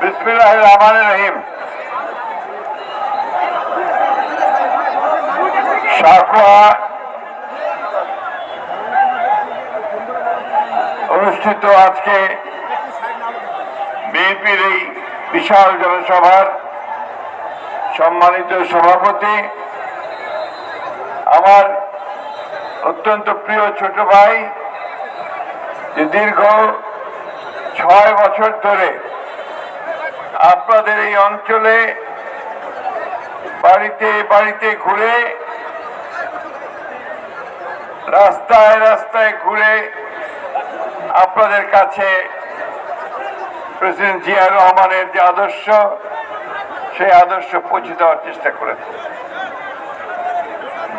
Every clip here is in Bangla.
বিসমিল্লাহ রহমান রহিম। অনুষ্ঠিত আজকে বিএনপির এই বিশাল জনসভার সম্মানিত সভাপতি, আমার অত্যন্ত প্রিয় ছোট ভাই, যে দীর্ঘ ছয় বছর ধরে আপনাদের এই অঞ্চলে বাড়িতে বাড়িতে ঘুরে, রাস্তায় রাস্তায় ঘুরে আপনাদের কাছে প্রেসিডেন্ট জিয়া রহমানের যে আদর্শ, সেই আদর্শ পৌঁছে দেওয়ার চেষ্টা করেছে।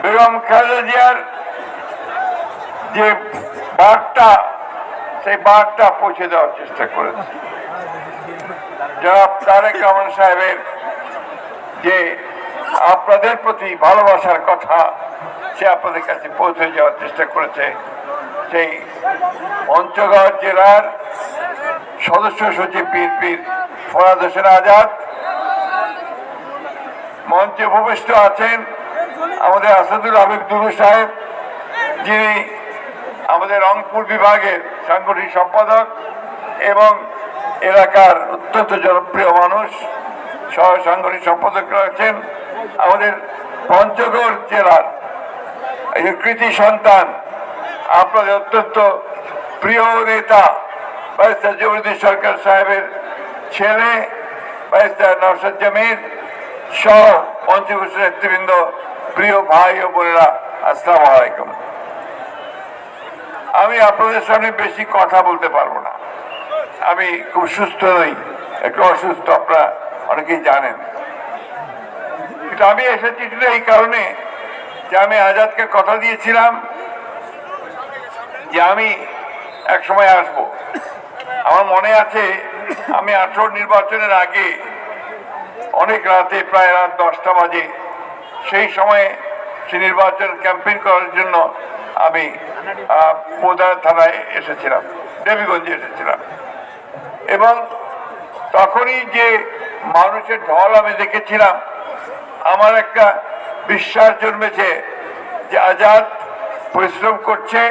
বেগম খালেদা জিয়ার যে বার্তা, সেই বার্তা পৌঁছে দেওয়ার চেষ্টা করেছে। জনাব তারেক রহমান সাহেবের যে আপনাদের প্রতি ভালোবাসার কথা, সে আপনাদের কাছে পৌঁছে যাওয়ার চেষ্টা করেছে। সেই পঞ্চগড় জেলার সদস্য সচিব বিএনপির ফরাদ হোসেন আজাদ। মঞ্চে উপবিষ্ট আছেন আমাদের আসাদুল হাবিব দুরু সাহেব, যিনি আমাদের রংপুর বিভাগের সাংগঠনিক সম্পাদক এবং এলাকার অত্যন্ত জনপ্রিয় মানুষ সহ সাংগঠনিক সম্পাদক রয়েছেন আমাদের পঞ্চগড় জেলার কৃতি সন্তান, আপনাদের অত্যন্ত প্রিয় নেতা বাইস্টার জমিরুদ্দিন সরকার সাহেবের ছেলে বাইস্টার নওশাদ জামির সহ পঞ্চবর্ষ নেতৃবৃন্দ, প্রিয় ভাই ও বোনেরা, আসসালামু আলাইকুম। আমি আপনাদের সামনে বেশি কথা বলতে পারব না। আমি খুব সুস্থ নই, একটু অসুস্থ, আপনারা অনেকেই জানেন। কিন্তু আমি এসেছি শুধু এই কারণে যে আমি আজাদকে কথা দিয়েছিলাম যে আমি এক সময় আসব। আমার মনে আছে, আমি আঠারো নির্বাচনের আগে অনেক রাতে, প্রায় রাত দশটা বাজে, সেই সময়ে সে নির্বাচন ক্যাম্পেইন করার জন্য আমি পোদা থানায় এসেছিলাম, দেবীগঞ্জে এসেছিলাম। এবং তখনই যে মানুষের ঢল আমি দেখেছিলাম, আমার একটা বিশ্বাস জন্মেছে যে আজাদ পরিশ্রম করছে,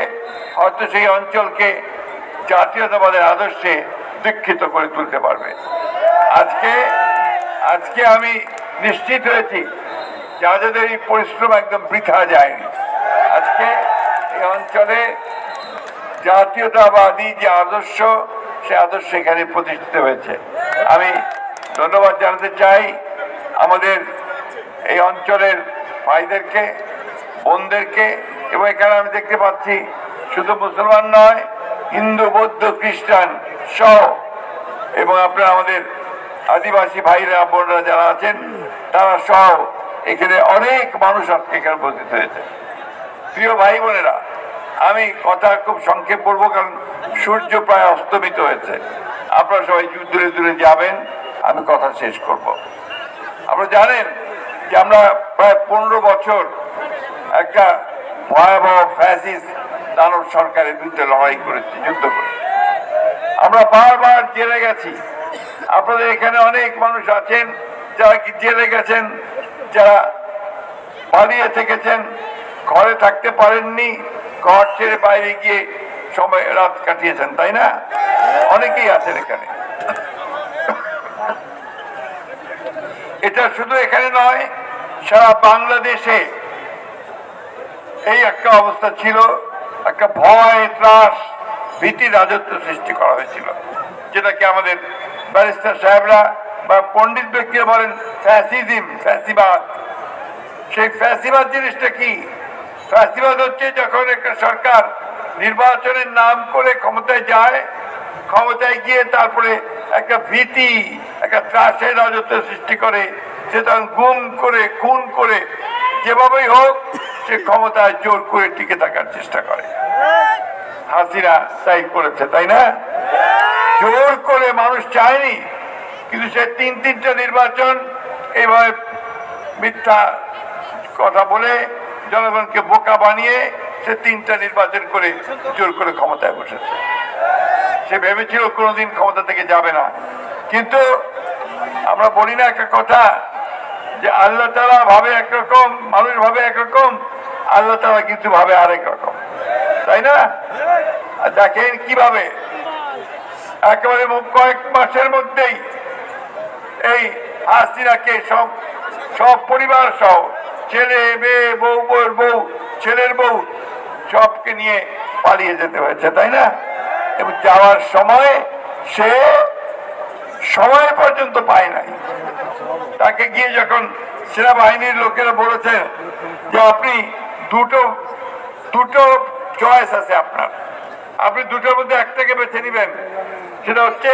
হয়তো সেই অঞ্চলকে জাতীয়তাবাদের আদর্শে দীক্ষিত করে তুলতে পারবে। আজকে আজকে আমি নিশ্চিত হয়েছি যে আজাদের এই পরিশ্রম একদম বৃথা যায়নি। আজকে এই অঞ্চলে জাতীয়তাবাদী যে আদর্শ সে আদর্শ এখানে প্রতিষ্ঠিত হয়েছে। আমি ধন্যবাদ জানাতে চাই আমাদের এই অঞ্চলের ভাইদেরকে, বোনদেরকে এবং এখানে আমি দেখতে পাচ্ছি শুধু মুসলমান নয়, হিন্দু, বৌদ্ধ, খ্রিস্টান সহ এবং আপনারা আমাদের আদিবাসী ভাইরা, বোনরা যারা আছেন, তারা সহ এখানে অনেক মানুষ আজকে এখানে উপস্থিত হয়েছে। প্রিয় ভাই বোনেরা, আমি কথা খুব সংক্ষেপ করব কারণ সূর্য প্রায় অস্তমিত হয়েছে। আপনারা সবাই দূরে দূরে যাবেন, আমি কথা শেষ করব। আপনারা জানেন যে আমরা প্রায় পনেরো বছর একটা ভয়াবহ ফ্যাসিস দানব সরকারের বিরুদ্ধে লড়াই করেছি, যুদ্ধ করে আমরা বারবার জেলে গেছি। আপনাদের এখানে অনেক মানুষ আছেন, যারা কি জেলে গেছেন, যারা পালিয়ে থেকেছেন, ঘরে থাকতে পারেননি, ঘর ছেড়ে বাইরে গিয়ে সময় রাত কাটিয়েছেন, তাই না? অনেকেই আছেন এখানে। এটা শুধু এখানে নয়, সারা বাংলাদেশে এই একটা অবস্থা ছিল, একটা ভয়, ত্রাস, ভীতি, রাজত্ব সৃষ্টি করা হয়েছিল। যেটাকে আমাদের ব্যারিস্টার সাহেবরা বা পণ্ডিত ব্যক্তিরা বলেন, ফ্যাসিজম, ফ্যাসিবাদ। সেই ফ্যাসিবাদ জিনিসটা কি? ফ্যাসিবাদ হচ্ছে যখন একটা সরকার নির্বাচনের নাম করে ক্ষমতায় যায়, ক্ষমতায় গিয়ে তারপরে একটা ভীতি, একটা ত্রাসের রাজত্ব সৃষ্টি করে সে তখন গুম করে, খুন করে, যেভাবেই হোক, সে ক্ষমতায় জোর করে টিকে থাকার চেষ্টা করে। হাসিনা তাই করেছে, তাই না? জোর করে মানুষ চায়নি, কিন্তু সে তিন তিনটা নির্বাচন এইভাবে মিথ্যা কথা বলে, জনগণকে বোকা বানিয়ে সে তিনটা নির্বাচন করে জোর করে ক্ষমতায় বসেছে। সে ভেবেছিল কোনোদিন ক্ষমতা থেকে যাবে না। কিন্তু আমরা বলি না একটা কথা, যে আল্লাহ তালা ভাবে একরকম, মানুষ ভাবে একরকম, আল্লাহ তালা কিন্তু ভাবে আরেক রকম। তাই না? দেখেন কীভাবে। একেবারে কয়েক মাসের মধ্যেই এই হাসিনাকে সব সব পরিবার সহ ছেলে, মেয়ে, বউ বউ, ছেলের বউ সবকে নিয়ে পালিয়ে যেতে হয়েছে, তাই না? এবং যাওয়ার সময় সে সময় পর্যন্ত পায় নাই। তাকে গিয়ে যখন সেনাবাহিনীর লোকেরা বলেছেন যে, আপনি দুটো দুটো চয়েস আছে আপনার। আপনি দুটোর মধ্যে একটাকে বেছে নেবেন। সেটা হচ্ছে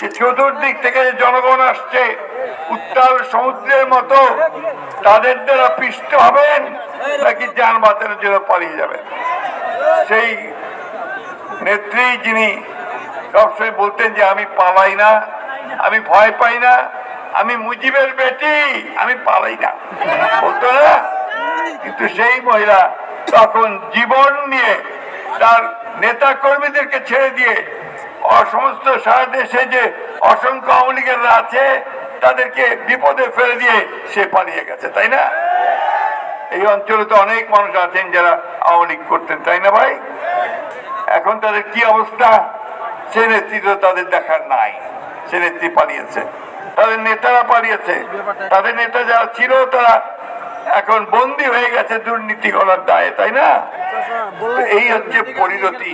যে, চতুর্দিক থেকে যে জনগণ আসছে উত্তাল সমুদ্রের মতো। তাদের দ্বারা পিষ্ট হবেন, নাকি যান বাঁচানোর জন্য পালিয়ে যাবেন? সেই নেত্রী যিনি সবসময় বলতেন যে, আমি পালাই না, আমি ভয় পাই না, আমি মুজিবের বেটি, আমি পালাই না। বলতো না? কিন্তু সেই মহিলা তখন জীবন নিয়ে তার নেতা কর্মীদেরকে ছেড়ে দিয়ে সমস্ত সারা দেশে যে অসংখ্য আওয়ামী লীগেররা আছে তাদেরকে বিপদে ফেলে দিয়ে সে পালিয়ে গেছে, তাই না? এই অঞ্চলে তো অনেক মানুষ আছেন যারা আওয়ামী লীগ করতেন, তাই না ভাই? এখন তাদের কি অবস্থা? সে নেতৃত্ব তাদের দেখার নাই, সে নেত্রী পালিয়েছে। তাদের নেতারা পালিয়েছে। তাদের নেতা যারা ছিল, তারা এখন বন্দী হয়ে গেছে দুর্নীতি করার দায়ে, তাই না? এই হচ্ছে পরিণতি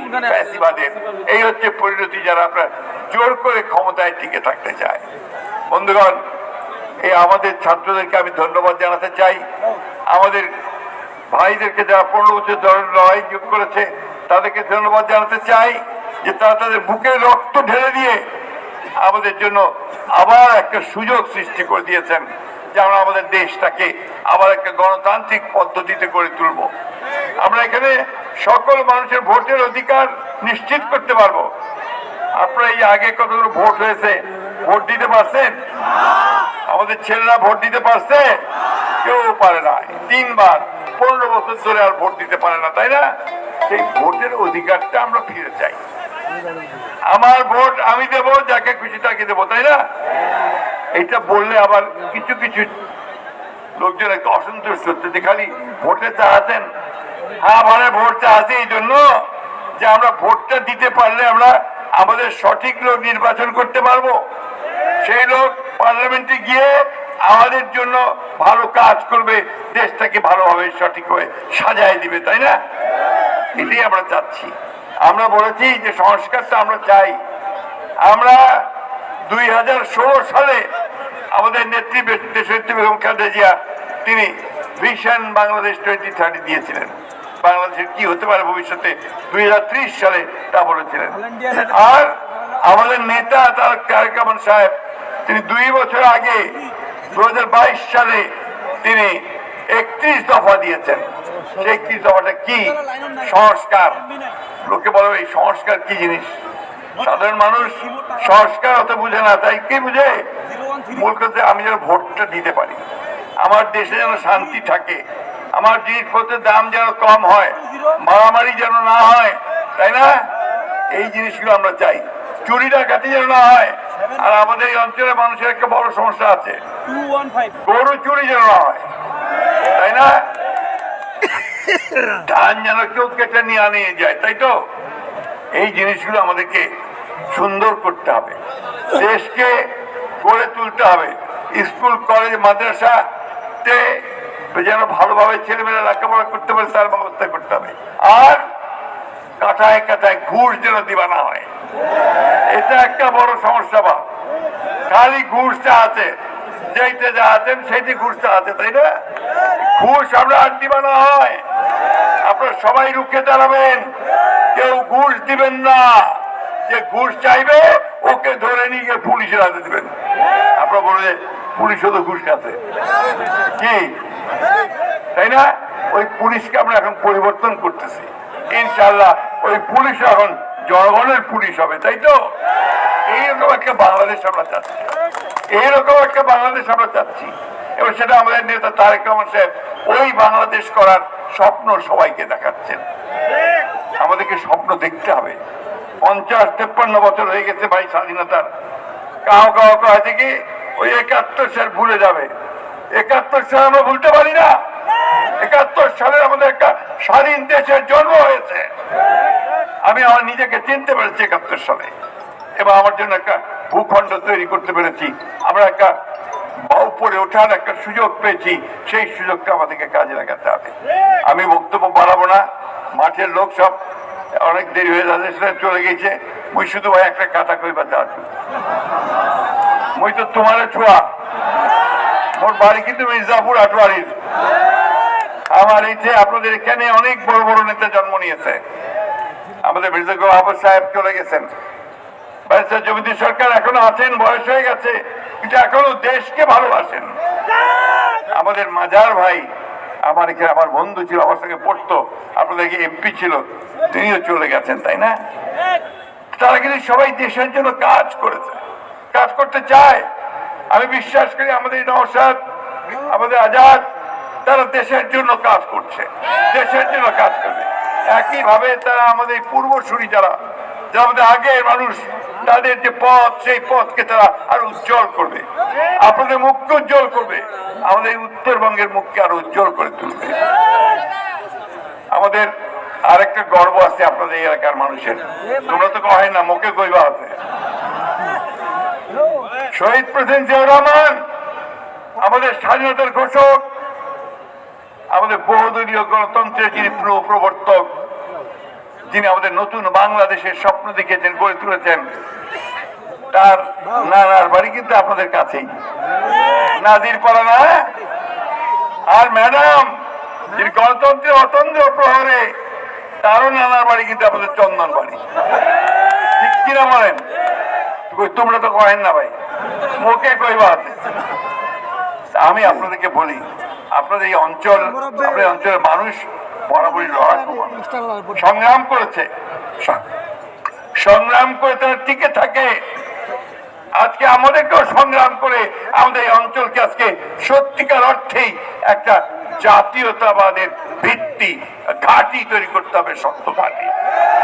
এই হচ্ছে পরিণতি যারা আপনার জোর করে ক্ষমতায় টিকে থাকতে চায়। বন্ধুগণ, এই আমাদের ছাত্রদেরকে আমি ধন্যবাদ জানাতে চাই। আমাদের ভাইদেরকে যারা পনেরো বছর ধরে লড়াই যোগ করেছে, তাদেরকে ধন্যবাদ জানাতে চাই যে তারা তাদের বুকের রক্ত ঢেলে দিয়ে আমাদের জন্য আবার একটা সুযোগ সৃষ্টি করে দিয়েছেন, যে আমরা আমাদের দেশটাকে আবার একটা গণতান্ত্রিক পদ্ধতিতে গড়ে তুলব। আমরা এখানে সকল মানুষের ভোটের অধিকার নিশ্চিত করতে পারব। আপনারা এই আগে কতগুলো ভোট হয়েছে ভোট দিতে পারছেন? আমাদের ছেলেরা ভোট দিতে পারছে? কেউ পারে না। তিনবার, পনেরো বছর ধরে আর ভোট দিতে পারে না, তাই না? সেই ভোটের অধিকারটা আমরা ফিরে চাই। আমার ভোট আমি দেব, যাকে খুশি তাকে দেবো, তাই না? এইটা বললে আবার কিছু কিছু লোকজন একটু অসন্তুষ্ট হচ্ছে। যে খালি ভোটে চাহাতেন। হ্যাঁ মানে ভোট চাহাতে এই জন্য যে আমরা ভোটটা দিতে পারলে আমরা আমাদের সঠিক লোক নির্বাচন করতে পারব। সেই লোক পার্লামেন্টে গিয়ে আমাদের জন্য ভালো কাজ করবে, দেশটাকে ভালোভাবে সঠিক হয়ে সাজায় দিবে, তাই না? এটাই আমরা চাচ্ছি। আমরা বলেছি যে সংস্কারটা আমরা চাই। আমরা দুই হাজার ষোলো সালে আমাদের নেত্রী দেশনেত্রী বেগম খালেদা তিনি ভিশন বাংলাদেশ টোয়েন্টি থার্টি দিয়েছিলেন। বাংলাদেশের কি হতে পারে ভবিষ্যতে? দুই হাজার ত্রিশ সালে তা বলেছিলেন। আর আমাদের নেতা তার তারেক সাহেব তিনি দুই বছর আগে দু হাজার বাইশ সালে তিনি একত্রিশ দফা দিয়েছেন। সেই একত্রিশ দফাটা কি? সংস্কার। লোকে বলে, এই সংস্কার কি জিনিস? সাধারণ মানুষ সংস্কার অত বুঝে না, তাই কি বুঝে? মূল কথা, আমি যেন ভোটটা দিতে পারি। আমার দেশে যেন শান্তি থাকে। আমার জিনিসপত্রের দাম যেন কম হয়, মারামারি যেন না হয়, তাই না? এই জিনিসগুলো আমরা চাই। চুরি ডাকাতি যেন না হয়। আর আমাদের এই অঞ্চলে মানুষের একটা বড় সমস্যা আছে। গরু চুরি যেন না হয়। তাই না? ধান যেন কেউ কেটে নিয়ে আনিয়ে যায় তাই তো? এই জিনিসগুলো আমাদেরকে সুন্দর করতে হবে। দেশকে গড়ে তুলতে হবে। স্কুল কলেজ মাদ্রাসাতে যেন ভালোভাবে ছেলেমেয়েরা লেখাপড়া করতে পারে তার ব্যবস্থা করতে হবে। আর কাটায় কাটায় ঘুষ যেন দিবা না হয়। এটা একটা বড় সমস্যা বা। খালি ঘুষটা আছে যা আছেন সেইটি ঘুষটা আছে, তাই না? ঘুষ আমরা আর দিবা না হয়। আপনারা সবাই রুখে দাঁড়াবেন। কেউ ঘুষ দিবেন না। যে ঘুষ চাইবে, ওকে ধরে নিয়ে পুলিশের হাতে দিবেন। আপনারা বলে পুলিশও তো ঘুষ খাচ্ছে। কি? তাই না? ওই পুলিশকে আমরা এখন পরিবর্তন করতেছি। ইনশাল্লাহ ওই পুলিশ এখন জনগণের পুলিশ হবে, তাই তো? এইরকম একটা বাংলাদেশ আমরা চাচ্ছি। এইরকম একটা বাংলাদেশ আমরা চাচ্ছি। এবার সেটা আমাদের নেতা তারেক রহমান সাহেব ওই বাংলাদেশ করার স্বপ্ন সবাইকে দেখাচ্ছেন। আমাদেরকে স্বপ্ন দেখতে হবে। পঞ্চাশ তেপ্পান্ন বছর হয়ে গেছে ভাই স্বাধীনতার। কাউ কাউ কাউ আছে কি, ওই একাত্তর সাল ভুলে যাবে। একাত্তর সাল আমরা ভুলতে পারি না। একাত্তর সালে আমাদের একটা স্বাধীন দেশের জন্ম হয়েছে। আমি আমার নিজেকে চিনতে পেরেছি একাত্তর সালে। এবং আমার জন্য একটা ভূখণ্ড তৈরি করতে পেরেছি। আমরা একটা বাউ পড়ে ওঠার একটা সুযোগ পেয়েছি। সেই সুযোগটা আমাদেরকে কাজে লাগাতে হবে। আমি বক্তব্য বাড়াবো না। মাঠের লোক সব অনেক দেরি হয়ে যাচ্ছে, সেটা চলে গেছে মুই শুধু ভাই একটা কাটা কইবার চাচ্ছি মুই তো তোমার ছোঁয়া। মোর বাড়ি কিন্তু মির্জাপুর আটোয়ারির। আমার এই যে আপনাদের এখানে অনেক বড় বড় নেতা জন্ম নিয়েছে। আমাদের মির্জা গোলাপ সাহেব চলে গেছেন। ব্যারিস্টার জমিদি সরকার এখনও আছেন, বয়স হয়ে গেছে, কিন্তু এখনও দেশকে ভালোবাসেন। আমাদের মাজার ভাই, আমার এখানে আমার বন্ধু ছিল, আমার সঙ্গে পড়তো, আপনাদের এমপি ছিল, তিনিও চলে গেছেন, তাই না? তারা কিন্তু সবাই দেশের জন্য কাজ করেছে, কাজ করতে চায়। আমি বিশ্বাস করি আমাদের নওশাদ, আমাদের আজাদ তারা দেশের জন্য কাজ করছে, দেশের জন্য কাজ করবে। একইভাবে তারা আমাদের পূর্বসূরি যারা যারা আমাদের আগের মানুষ, তাদের যে পথ, সেই পথকে তারা আরও উজ্জ্বল করবে। আপনাদের মুখকে উজ্জ্বল করবে, আমাদের উত্তরবঙ্গের মুখকে আরও উজ্জ্বল করে তুলবে। আমাদের আরেকটা গর্ব আছে আপনাদের এলাকার মানুষের। তোমরা তো কহে না, মুখে কইবা আছে। শহীদ প্রেসিডেন্ট জিয়াউর রহমান, আমাদের স্বাধীনতার ঘোষক আমাদের বহুদলীয় গণতন্ত্রের যিনি প্র- প্রবর্তক, যিনি আমাদের নতুন বাংলাদেশের স্বপ্ন দেখেছেন, গড়ে তুলেছেন, তার নানার বাড়ি কিন্তু আপনাদের কাছেই। নাজির পাড়া না? আর ম্যাডাম, যিনি গণতন্ত্রের অতন্ত্র প্রহরে, তারও নানার বাড়ি কিন্তু আপনাদের চন্দন বাড়ি। ঠিক কিনা বলেন? তোমরা তো কহেন না ভাই। মুখে কইবা আমি আপনাদেরকে বলি আপনাদের এই অঞ্চল আপনাদের অঞ্চলের মানুষ বরাবরই লড়াকু সংগ্রাম করেছে। সংগ্রাম করে তারা টিকে থাকে। আজকে আমাদেরকেও সংগ্রাম করে আমাদের এই অঞ্চলকে আজকে সত্যিকার অর্থেই একটা জাতীয়তাবাদের ভিত্তি ঘাঁটি তৈরি করতে হবে শক্ত ঘাঁটি।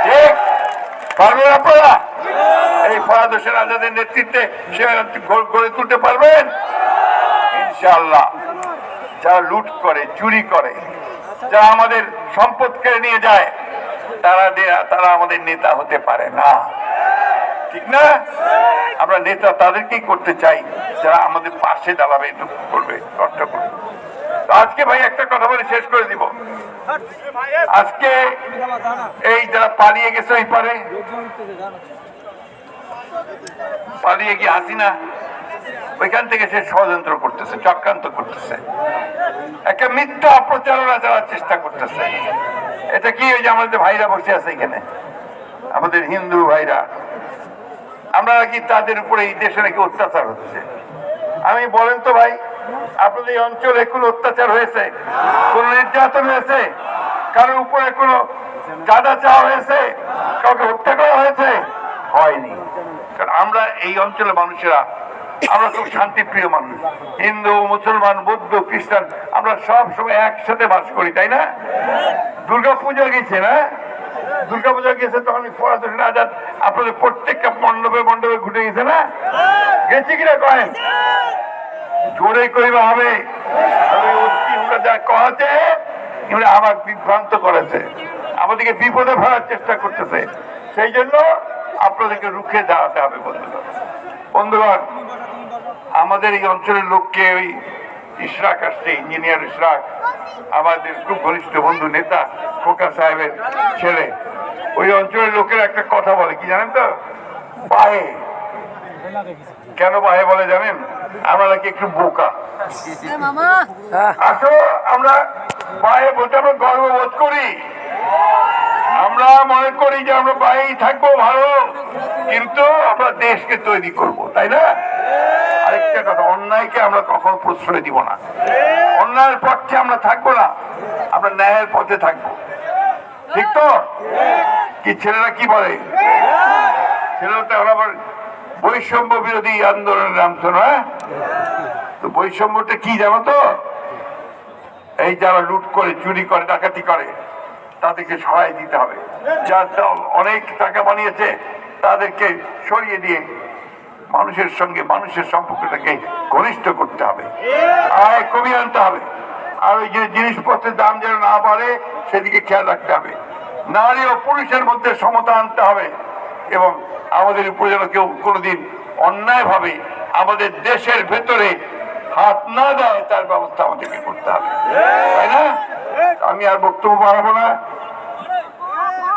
ঠিক? পারবেন আপনারা? এই ফরাদ হোসেন আজাদের নেতৃত্বে সে গড়ে তুলতে পারবেন? ইনশাআল্লাহ। যারা লুট করে, চুরি করে যারা আমাদের সম্পদ কেড়ে নিয়ে যায়, তারা তারা আমাদের নেতা হতে পারে না। ঠিক না? আমরা নেতা তাদেরকেই করতে চাই, যারা আমাদের পাশে দাঁড়াবে এটুকু করবে, কষ্ট করবে। আজকে ভাই একটা কথা বলে শেষ করে দিব। আজকে এই যারা পালিয়ে গেছে ওই পারে? পালিয়ে গিয়ে হাসিনা? ওইখান থেকে সে ষড়যন্ত্র করতেছে, চক্রান্ত করতেছে। একটা মিথ্যা প্রচারণা চালার চেষ্টা করতেছে। এটা কি ওই যে আমাদের ভাইরা বসে আছে এখানে? আমাদের হিন্দু ভাইরা। আমরা নাকি তাদের উপরে এই দেশে নাকি অত্যাচার হচ্ছে? আমি বলেন তো ভাই, আপনাদের এই অঞ্চলে কোনো অত্যাচার হয়েছে? কোন নির্যাতন হয়েছে? কারোর উপরে কোনো চাঁদা চাওয়া হয়েছে? কাউকে হত্যা করা হয়েছে? হয়নি। কারণ আমরা এই অঞ্চলের মানুষেরা আমরা খুব শান্তিপ্রিয় মানুষ। হিন্দু, মুসলমান, বৌদ্ধ, খ্রিস্টান, আমরা সব সময় একসাথে বাস করি, তাই না? দুর্গা পূজা গেছে না? দুর্গা পূজা গেছে, তখন ফরাজ আজাদ আপনাদের প্রত্যেকটা মণ্ডপে মণ্ডপে ঘুরে গেছে না? গেছে কিনা কয়েন জোরে করিবা হবে। যা কহাতে আমার বিভ্রান্ত করেছে। আমাদেরকে বিপদে ফেলার চেষ্টা করতেছে। সেই জন্য আপনাদেরকে রুখে দাঁড়াতে হবে বন্ধুগণ বন্ধুগণ আমাদের এই অঞ্চলের লোককে ওই ইশরাক আসছে, ইঞ্জিনিয়ার ইশরাক। আমাদের খুব ঘনিষ্ঠ বন্ধু, নেতা, খোকা সাহেবের ছেলে। ওই অঞ্চলের লোকের একটা কথা বলে, কি জানেন তো? বাহে। কেন বাহে বলে জানেন? আমরা নাকি একটু বোকা। আসো, আমরা পায়ে বলতে আমরা গর্ববোধ করি। আমরা মনে করি যে আমরা বাইরেই থাকব ভালো, কিন্তু আমরা দেশকে তৈরি করব, তাই না? আরেকটা কথা, অন্যায়কে আমরা কখনো প্রশ্রয় দিব না। অন্যায়ের পক্ষে আমরা থাকব না, আমরা ন্যায়ের পথে থাকব। ঠিক তো? কি ছেলেরা কি বলে? ছেলেরা বৈষম্য বিরোধী আন্দোলনের নাম শোনো হ্যাঁ? তো বৈষম্যটা কি জানো তো? এই যারা লুট করে, চুরি করে, ডাকাতি করে, তাদেরকে সহায় দিতে হবে। যার অনেক টাকা বানিয়েছে, তাদেরকে সরিয়ে দিয়ে মানুষের সঙ্গে, মানুষের সম্পর্কটাকে ঘনিষ্ঠ করতে হবে। আয় কমিয়ে আনতে হবে। আর ওই যে জিনিসপত্রের দাম যেন না বাড়ে, সেদিকে খেয়াল রাখতে হবে। নারী ও পুরুষের মধ্যে সমতা আনতে হবে। এবং আমাদের উপর যেন কেউ কোনোদিন অন্যায়ভাবে আমাদের দেশের ভেতরে হাত না দেয়, তার ব্যবস্থা আমাদেরকে করতে হবে। তাই না? আমি আর বক্তব্য বাড়াবো না।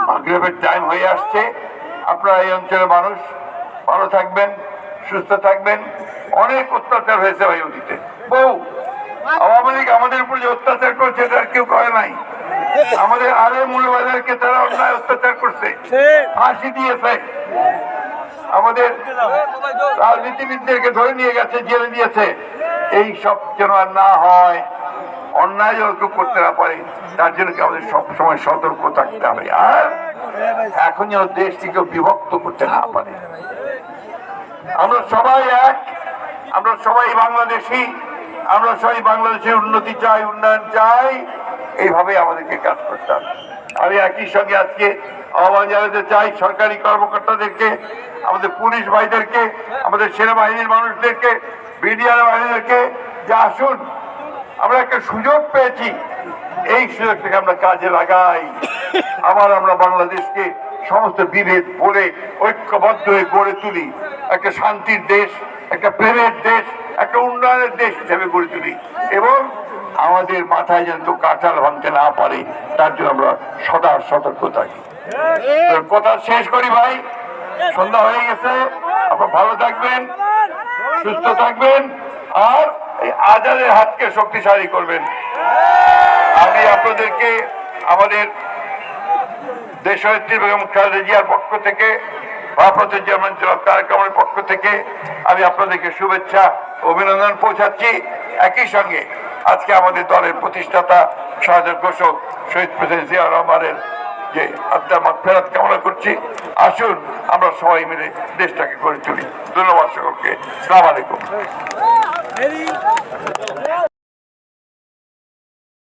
মাগরেবের টাইম হয়ে আসছে। আপনারা এই অঞ্চলের মানুষ, ভালো থাকবেন। সুস্থ থাকবেন। অনেক অত্যাচার হয়েছে ভাই অতীতে বউ আওয়ামী লীগ আমাদের উপর যে অত্যাচার করছে এটা কেউ করে নাই। আমাদের আরে মূল্যবাজারকে তারা অন্যায় অত্যাচার করছে। ফাঁসি দিয়েছে। আমাদের রাজনীতিবিদদেরকে ধরে নিয়ে গেছে জেলে দিয়েছে। এই সব যেন আর না হয় অন্যায় যেন কেউ করতে না পারে তার জন্য আমাদের সবসময় সতর্ক থাকতে হবে। আর এখন যেন দেশটিকে বিভক্ত করতে না পারে। আমরা সবাই এক, আমরা সবাই বাংলাদেশি, আমরা সবাই বাংলাদেশের উন্নতি চাই, উন্নয়ন চাই এইভাবে আমাদেরকে কাজ করতে হবে। আমি একই সঙ্গে আজকে আহ্বান জানাতে চাই সরকারি কর্মকর্তাদেরকে, আমাদের পুলিশ ভাইদেরকে, আমাদের সেনাবাহিনীর মানুষদেরকে বিডিআর বাহিনীদেরকে যে আসুন, আমরা একটা সুযোগ পেয়েছি। এই সুযোগটাকে আমরা কাজে লাগাই। আবার আমরা বাংলাদেশকে সমস্ত বিভেদ বলে ঐক্যবদ্ধ হয়ে গড়ে তুলি। একটা শান্তির দেশ, একটা প্রেমের দেশ, একটা উন্নয়নের দেশ হিসেবে গড়ে তুলি। এবং আমাদের মাথায় যেন কেউ কাঁঠাল ভাঙতে না পারে, তার জন্য আমরা সদা সতর্ক থাকি। তো কথা শেষ করি ভাই। সন্ধ্যা হয়ে গেছে, আপনার ভালো থাকবেন, সুস্থ থাকবেন, আর এই আজাদের হাতকে শক্তিশালী করবেন। আমি আপনাদেরকে আমাদের দেশনেত্রী বেগম খালেদা জিয়ার পক্ষ থেকে, ভারপ্রাপ্ত চেয়ারম্যান জনাব তারেক রহমানের পক্ষ থেকে আমি আপনাদেরকে শুভেচ্ছা অভিনন্দন পৌঁছাচ্ছি। একই সঙ্গে আজকে আমাদের দলের প্রতিষ্ঠাতা শাহজাদ ঘোষক, শহীদ প্রেসিডেন্ট জিয়া রহমানের যে আত্মার ফেরত কামনা করছি। আসুন, আমরা সবাই মিলে দেশটাকে গড়ে তুলি। ধন্যবাদ সকলকে। সালাম আলাইকুম।